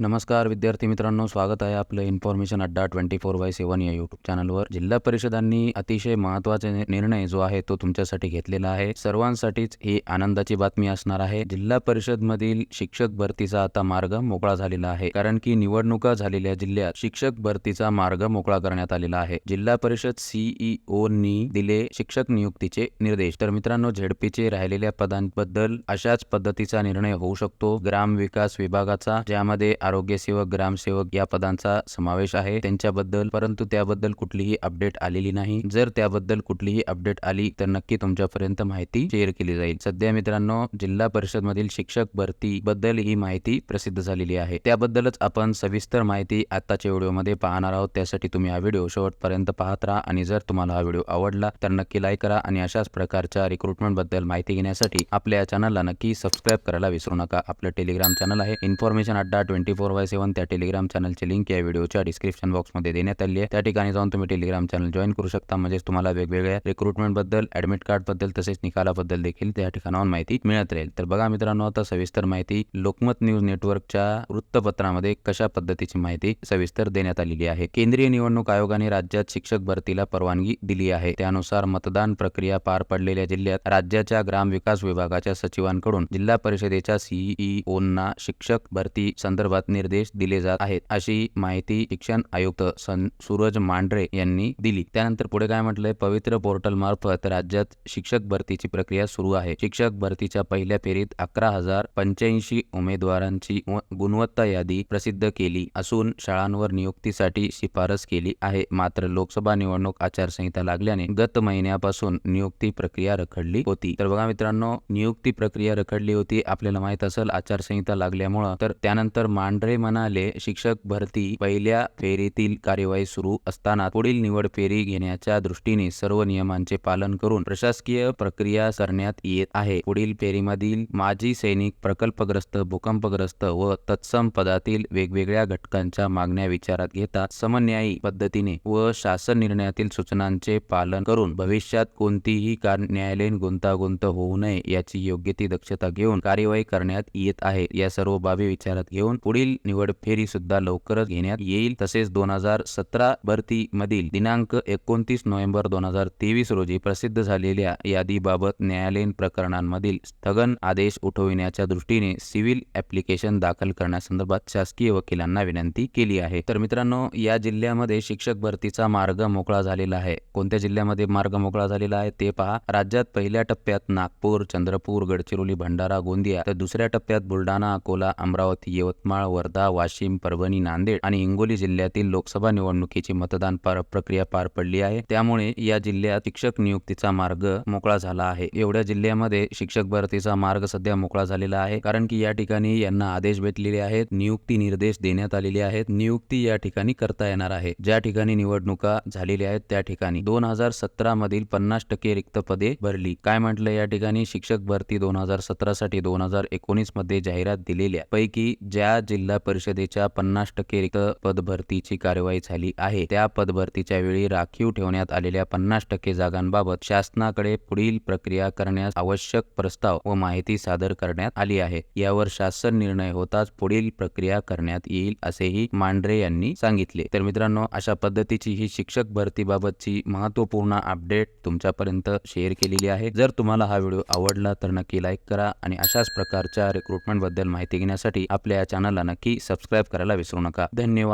नमस्कार विद्यार्थी मित्रांनो स्वागत आहे आपलं इन्फॉर्मेशन अड्डा ट्वेंटी फोर बाय सेवन या युट्यूब चॅनलवर जिल्हा परिषदांनी अतिशय महत्त्वाचा निर्णय जो आहे तो तुमच्यासाठी घेतलेला आहे. सर्वांसाठीच ही आनंदाची बातमी असणार आहे. जिल्हा परिषद मधील शिक्षक भरतीचा आता मार्ग मोकळा झालेला आहे. कारण की निवडणुका झालेल्या जिल्ह्यात शिक्षक भरतीचा मार्ग मोकळा करण्यात आलेला आहे. जिल्हा परिषद सीईओनी दिले शिक्षक नियुक्तीचे निर्देश. तर मित्रांनो झेडपीचे राहिलेल्या पदांबद्दल अशाच पद्धतीचा निर्णय होऊ शकतो. ग्राम विकास विभागाचा ज्यामध्ये आरोग्यसेवक ग्रामसेवक या पदांचा समावेश आहे त्यांच्याबद्दल परंतु त्याबद्दल कुठलीही अपडेट आलेली नाही. जर त्याबद्दल कुठलीही अपडेट आली तर नक्की तुमच्यापर्यंत माहिती शेअर केली जाईल. सध्या मित्रांनो जिल्हा परिषद मधील शिक्षक भरती बद्दल ही माहिती प्रसिद्ध झालेली आहे. त्याबद्दलच आपण सविस्तर माहिती आताच्या व्हिडिओमध्ये पाहणार आहोत. त्यासाठी तुम्ही हा व्हिडिओ शेवटपर्यंत पाहत राहा आणि जर तुम्हाला हा व्हिडिओ आवडला तर नक्की लाईक करा आणि अशाच प्रकारच्या रिक्रुटमेंटबद्दल माहिती घेण्यासाठी आपल्या चॅनलला नक्की सबस्क्राईब करायला विसरू नका. आपलं टेलिग्राम चॅनल आहे इन्फॉर्मेशन अड्डा ट्वेंटी फोर बाय सेवन त्या टेलिग्राम चॅनलची लिंक या व्हिडिओच्या डिस्क्रिप्शन बॉक्समध्ये देण्यात आली आहे. त्या ठिकाणी जाऊन तुम्ही टेलिग्राम चॅनल जॉईन करू शकता. म्हणजेच तुम्हाला वेगवेगळ्या रिक्रुटमेंटबद्दल ऍडमिट कार्डबद्दल तसेच निकालाबद्दल देखील त्या ठिकाणाहून माहिती मिळत राहील. तर बघा मित्रांनो आता सविस्तर माहिती लोकमत न्यूज नेटवर्कच्या वृत्तपत्रामध्ये कशा पद्धतीची माहिती सविस्तर देण्यात आलेली आहे. केंद्रीय निवडणूक आयोगाने राज्यात शिक्षक भरतीला परवानगी दिली आहे. त्यानुसार मतदान प्रक्रिया पार पडलेल्या जिल्ह्यात राज्याच्या ग्राम विकास विभागाच्या सचिवांकडून जिल्हा परिषदेच्या सीईओंना शिक्षक भरती संदर्भात निर्देश दिले जात आहेत अशी माहिती शिक्षण आयुक्त सन सूरज मांढरे यांनी दिली. त्यानंतर पुढे काय म्हटलंय? पवित्र पोर्टल मार्फत राज्यात शिक्षक भरतीची प्रक्रिया सुरू आहे. शिक्षक भरतीच्या पहिल्या फेरीत अकरा हजार पंच्याऐंशी उमेदवारांची व- गुणवत्ता यादी प्रसिद्ध केली असून शाळांवर नियुक्तीसाठी शिफारस केली आहे. मात्र लोकसभा निवडणूक आचारसंहिता लागल्याने गत महिन्यापासून नियुक्ती प्रक्रिया रखडली होती. तर बघा मित्रांनो नियुक्ती प्रक्रिया रखडली होती. आपल्याला माहीत असेल आचारसंहिता लागल्यामुळं. तर त्यानंतर पांढरे म्हणाले शिक्षक भरती पहिल्या फेरीतील कार्यवाही सुरू असताना पुढील निवड फेरी घेण्याच्या दृष्टीने सर्व नियमांचे पालन करून प्रशासकीय प्रक्रिया करण्यात येत आहे. पुढील फेरीमधील माजी सैनिक प्रकल्पग्रस्त भूकंपग्रस्त व तत्सम पदातील वेगवेगळ्या घटकांच्या मागण्या विचारात घेता समन्यायी पद्धतीने व शासन निर्णयातील सूचनांचे पालन करून भविष्यात कोणतीही कार न्यायालयीन गुंतागुंत होऊ नये याची योग्य ती दक्षता घेऊन कार्यवाही करण्यात येत आहे. या सर्व बाबी विचारात घेऊन पुढील निवड फेरी सुद्धा लवकरच घेण्यात येईल. तसेच दोन हजार सतरा भरती मधील दिनांक एकोणतीस नोव्हेंबर दोन हजार तेवीस रोजी प्रसिद्ध झालेल्या यादीबाबत न्यायालयीन प्रकरणांमधील स्थगन आदेश उठविण्याच्या दृष्टीने सिव्हिल ऍप्लिकेशन दाखल करण्यासंदर्भात शासकीय वकिलांना विनंती केली आहे. तर मित्रांनो या जिल्ह्यामध्ये शिक्षक भरतीचा मार्ग मोकळा झालेला आहे. कोणत्या जिल्ह्यामध्ये मार्ग मोकळा झालेला आहे ते पहा. राज्यात पहिल्या टप्प्यात नागपूर चंद्रपूर गडचिरोली भंडारा गोंदिया तर दुसऱ्या टप्प्यात बुलढाणा अकोला अमरावती यवतमाळ वर्धा वाशिम परभणी नांदेड आणि हिंगोली जिल्ह्यातील लोकसभा निवडणुकीची मतदान पार प्रक्रिया पार पडली आहे. त्यामुळे या जिल्ह्यात शिक्षक नियुक्तीचा मार्ग मोकळा झाला आहे. एवढ्या जिल्ह्यामध्ये शिक्षक भरतीचा मार्ग सध्या मोकळा झालेला आहे कारण की या ठिकाणी यांना आदेश भेटलेले आहेत नियुक्ती निर्देश देण्यात आलेले आहेत नियुक्ती या ठिकाणी करता येणार आहे. ज्या ठिकाणी निवडणुका झालेल्या आहेत त्या ठिकाणी दोन हजार सतरा मधील पन्नास टक्के रिक्त पदे भरली. काय म्हटलं या ठिकाणी शिक्षक भरती दोन हजार सतरा साठी दोन हजार एकोणीसमध्ये जाहिरात दिलेल्या पैकी ज्या जिल्हा परिषदेच्या पन्नास टक्के रिक्त पदभरतीची कारवाई कार्यवाही झाली आहे. त्या पदभरतीच्या वेळी राखीव ठेवण्यात आलेल्या पन्नास टक्के जागांबाबत शासनाकडे पुढील प्रक्रिया करण्यास आवश्यक प्रस्ताव व माहिती सादर करण्यात आली आहे. यावर शासन निर्णय होताच पुढील प्रक्रिया करण्यात येईल असेही मांढरे यांनी सांगितले. तर मित्रांनो अशा पद्धतीची ही शिक्षक भरतीबाबतची महत्त्वपूर्ण अपडेट तुमच्यापर्यंत शेअर केलेली आहे. जर तुम्हाला हा व्हिडिओ आवडला तर नक्की लाईक करा आणि अशाच प्रकारच्या रिक्रुटमेंटबद्दल माहिती घेण्यासाठी आपल्या या चॅनलला नक्की सबस्क्राईब करायला विसरू नका धन्यवाद